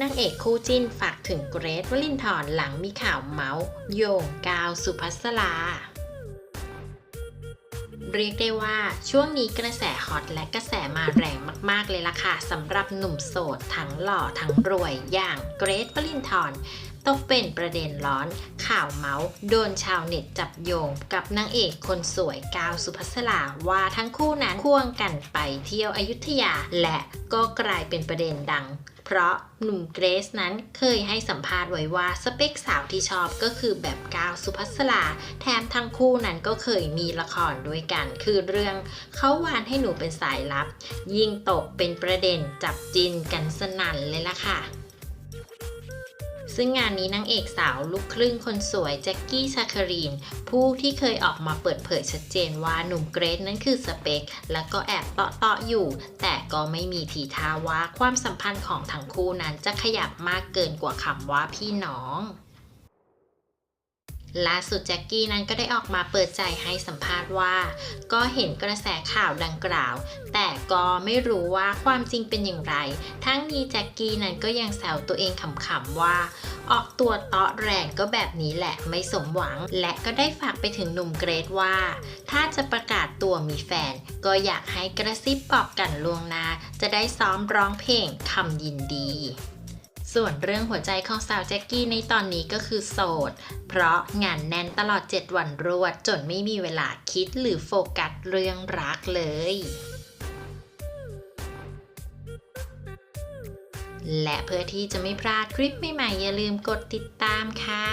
นางเอกคู่จิ้นฝากถึงเกรทวลินทร์หลังมีข่าวเมาส์โยงกาวสุภัสรา เรียกได้ว่าช่วงนี้กระแสฮอตและกระแสมาแรงมาก ๆ เลยล่ะค่ะสำหรับหนุ่มโสดทั้งหล่อทั้งรวยอย่างเกรทวลินทร์ตกเป็นประเด็นร้อนข่าวเมาส์โดนชาวเน็ตจับโยงกับนางเอกคนสวยกาวสุภัสราว่าทั้งคู่นั้นควงกันไปเที่ยวอยุธยา และก็กลายเป็นประเด็นดัง เพราะหนุ่มเกรซนั้นเคยให้สัมภาษณ์ไว้ว่าสเปคสาวที่ชอบก็คือแบบก้าวสุภัสราแถมทั้งคู่นั้นก็เคยมีละครด้วยกัน คือเรื่องเขาวานให้หนูเป็นสายลับ ยิ่งตกเป็นประเด็นจับจินกันสนั่นเลยล่ะค่ะ ซึ่งงานนี้นางเอกสาวลูกครึ่งคนสวยแจ็คกี้ชาคารีน ผู้ที่เคยออกมาเปิดเผยชัดเจนว่าหนุ่มเกรซนั้นคือสเปค และก็แอบเตาะๆอยู่ แต่ก็ไม่มีทีท่าว่าความสัมพันธ์ของทั้งคู่นั้นจะขยับมากเกินกว่าคำว่าพี่น้อง ล่าสุดแจ็คกี้นั้นก็ได้ออกมาเปิดใจให้สัมภาษณ์ว่า ก็เห็นกระแสข่าวดังกล่าว แต่ก็ไม่รู้ว่าความจริงเป็นอย่างไร ทั้งนี้แจ็คกี้นั้นก็ยังแซวตัวเองขำๆว่า ออกตัวเตาะแรงก็แบบนี้แหละไม่สมหวัง และก็ได้ฝากไปถึงหนุ่มเกรทว่า ถ้าจะประกาศตัวมีแฟน ก็อยากให้กระซิบบอกกันล่วงหน้าจะได้ซ้อมร้องเพลงคำยินดี ส่วนเรื่องหัวใจของสาวแจ็คกี้ในตอนนี้ก็คือโสด เพราะงานแน่นตลอด 7 วันรวด จนไม่มีเวลาคิดหรือโฟกัสเรื่องรักเลยและเพื่อที่จะไม่พลาดคลิปใหม่ๆ อย่าลืมกดติดตามค่ะ